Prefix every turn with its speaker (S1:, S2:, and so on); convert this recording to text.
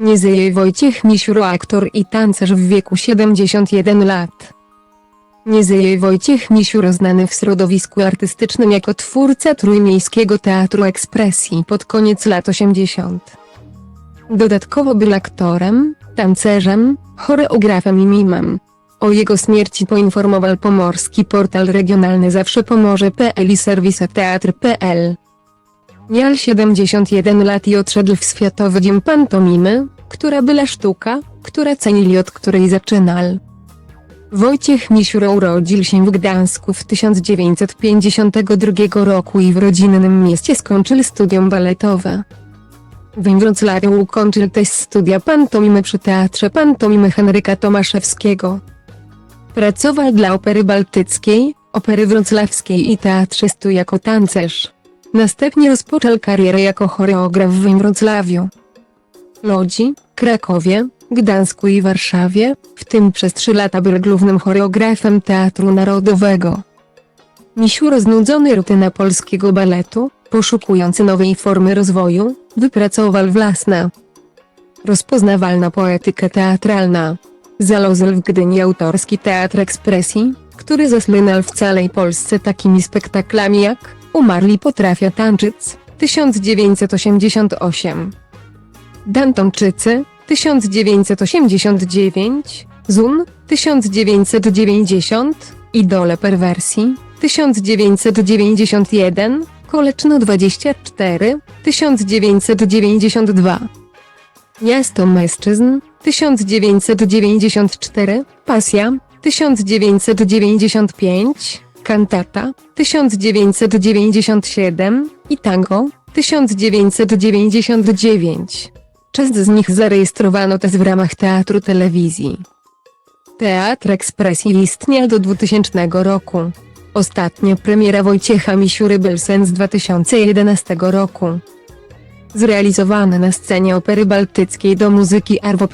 S1: Niezyje Wojciech Misiuro aktor i tancerz w wieku 71 lat. Niezyje Wojciech Misiuro znany w środowisku artystycznym jako twórca Trójmiejskiego Teatru Ekspresji pod koniec lat 80. Dodatkowo był aktorem, tancerzem, choreografem i mimem. O jego śmierci poinformował pomorski portal regionalny Zawsze Pomorze.pl i serwis teatr.pl. Miał 71 lat i odszedł w Światowy Dzień Pantomimy, która była sztuka, która cenili od której zaczynał. Wojciech Misiuro urodził się w Gdańsku w 1952 roku i w rodzinnym mieście skończył studium baletowe. We Wrocławiu ukończył też studia pantomimy przy Teatrze Pantomimy Henryka Tomaszewskiego. Pracował dla Opery Bałtyckiej, Opery Wrocławskiej i Teatrzystu jako tancerz. Następnie rozpoczął karierę jako choreograf w Wrocławiu, Łodzi, Krakowie, Gdańsku i Warszawie, w tym przez trzy lata był głównym choreografem Teatru Narodowego. Misiuro znudzony rutyna polskiego baletu, poszukujący nowej formy rozwoju, wypracował własna rozpoznawalna poetykę teatralna. Zalożył w Gdyni autorski Teatr Ekspresji, który zasłynął w całej Polsce takimi spektaklami jak Umarli potrafia tańczyć, 1988. Dantonczycy, 1989, Zun, 1990, Idole perwersji, 1991, Koleczno 24, 1992. Miasto mężczyzn, 1994, Pasja, 1995, Kantata, 1997 i Tango, 1999. Część z nich zarejestrowano też w ramach teatru telewizji. Teatr Ekspresji istniał do 2000 roku. Ostatnia premiera Wojciecha Misiury Belsen z 2011 roku. Zrealizowane na scenie Opery Bałtyckiej do muzyki Arvo.